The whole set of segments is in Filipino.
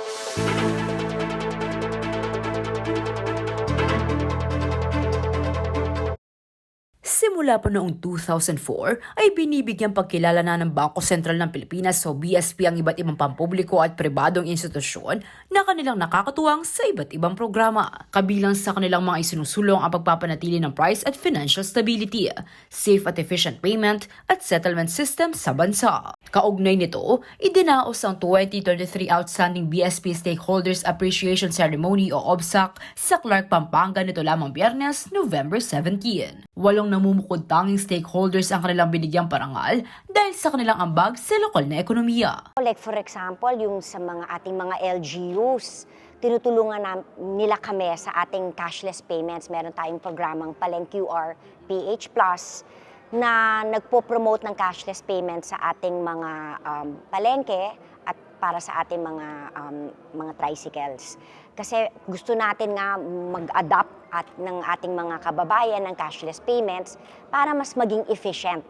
thank you Simula pa noong 2004 ay binibigyang pagkilala na ng Bangko Sentral ng Pilipinas o BSP ang iba't ibang pampubliko at pribadong institusyon na kanilang nakakatuwang sa iba't ibang programa. Kabilang sa kanilang mga isinusulong ang pagpapanatili ng price at financial stability, safe at efficient payment at settlement system sa bansa. Kaugnay nito, idinaos ang 2023 Outstanding BSP Stakeholders Appreciation Ceremony o OBSAC sa Clark, Pampanga nito lamang biyernes, November 17. Walong namumukod tanging stakeholders ang kanilang binigyang parangal dahil sa kanilang ambag sa lokal na ekonomiya. Like for example, yung sa mga ating mga LGUs, tinutulungan na, nila kami sa ating cashless payments. Meron tayong programang Paleng QR PH Plus na nagpo-promote ng cashless payments sa ating mga um, palengke at para sa ating mga um, mga tricycles. Kasi gusto natin nga mag-adapt at ng ating mga kababayan ng cashless payments para mas maging efficient.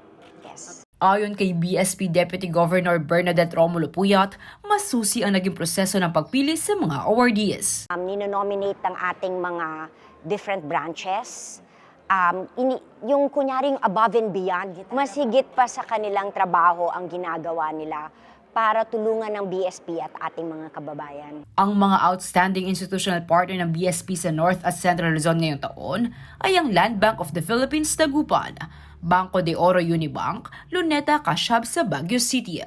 Yes. Ayon kay BSP Deputy Governor Bernadette Romulo Puyat, masusi ang naging proseso ng pagpili sa mga awardees. um, ninonominate ang ating mga different branches. Um, ini, yung kunyaring above and beyond, mas higit pa sa kanilang trabaho ang ginagawa nila para tulungan ng BSP at ating mga kababayan. Ang mga outstanding institutional partner ng BSP sa North at Central Luzon ngayong taon ay ang Land Bank of the Philippines Dagupan, Banco de Oro Unibank, Luneta Kashab sa Baguio City,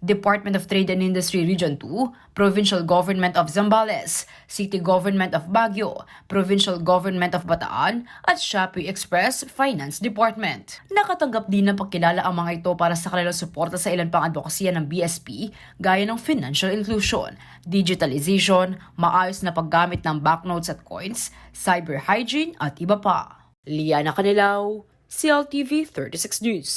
Department of Trade and Industry Region 2, Provincial Government of Zambales, City Government of Baguio, Provincial Government of Bataan, at Shopee Express Finance Department. Nakatanggap din ng pagkilala ang mga ito para sa kanilang suporta sa ilan pang advokasya ng BSP gaya ng financial inclusion, digitalization, maayos na paggamit ng banknotes at coins, cyber hygiene at iba pa. Liana Kanilaw, CLTV 36 News.